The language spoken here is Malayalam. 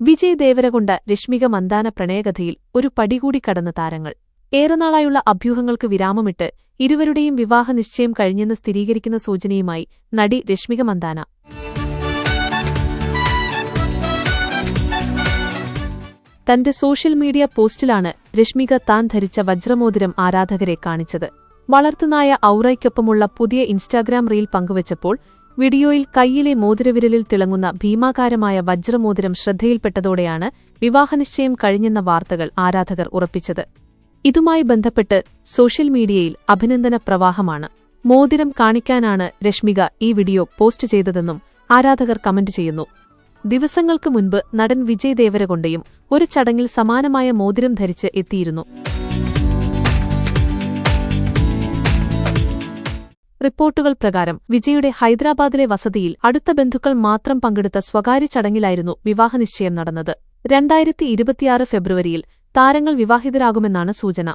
വിജയ് ദേവരകൊണ്ട രശ്മിക മന്ദാന പ്രണയകഥയിൽ ഒരു പടികൂടി കടന്ന താരങ്ങൾ. ഏറെനാളായുള്ള അഭ്യൂഹങ്ങൾക്ക് വിരാമമിട്ട് ഇരുവരുടെയും വിവാഹ നിശ്ചയം കഴിഞ്ഞെന്ന് സ്ഥിരീകരിക്കുന്ന സൂചനയുമായി നടി രശ്മിക മന്ദാന. തന്റെ സോഷ്യൽ മീഡിയ പോസ്റ്റിലാണ് രശ്മിക താൻ ധരിച്ച വജ്രമോതിരം ആരാധകരെ കാണിച്ചത്. വളർത്തുനായ ഔറയ്ക്കൊപ്പമുള്ള പുതിയ ഇൻസ്റ്റാഗ്രാം റീൽ പങ്കുവച്ചപ്പോൾ വീഡിയോയിൽ കൈയിലെ മോതിരവിരലിൽ തിളങ്ങുന്ന ഭീമാകാരമായ വജ്രമോതിരം ശ്രദ്ധയിൽപ്പെട്ടതോടെയാണ് വിവാഹനിശ്ചയം കഴിഞ്ഞെന്ന വാർത്തകൾ ആരാധകർ ഉറപ്പിച്ചത്. ഇതുമായി ബന്ധപ്പെട്ട് സോഷ്യൽ മീഡിയയിൽ അഭിനന്ദന പ്രവാഹമാണ്. മോതിരം കാണിക്കാനാണ് രശ്മിക ഈ വീഡിയോ പോസ്റ്റ് ചെയ്തതെന്നും ആരാധകർ കമന്റ് ചെയ്യുന്നു. ദിവസങ്ങൾക്ക് മുൻപ് നടൻ വിജയ് ദേവരകൊണ്ടയും ഒരു ചടങ്ങിൽ സമാനമായ മോതിരം ധരിച്ച് എത്തിയിരുന്നു. റിപ്പോർട്ടുകൾ പ്രകാരം വിജയുടെ ഹൈദരാബാദിലെ വസതിയിൽ അടുത്ത ബന്ധുക്കൾ മാത്രം പങ്കെടുത്ത സ്വകാര്യ ചടങ്ങിലായിരുന്നു വിവാഹനിശ്ചയം നടന്നത്. രണ്ടായിരത്തി ഇരുപത്തിയാറ് ഫെബ്രുവരിയിൽ താരങ്ങൾ വിവാഹിതരാകുമെന്നാണ് സൂചന.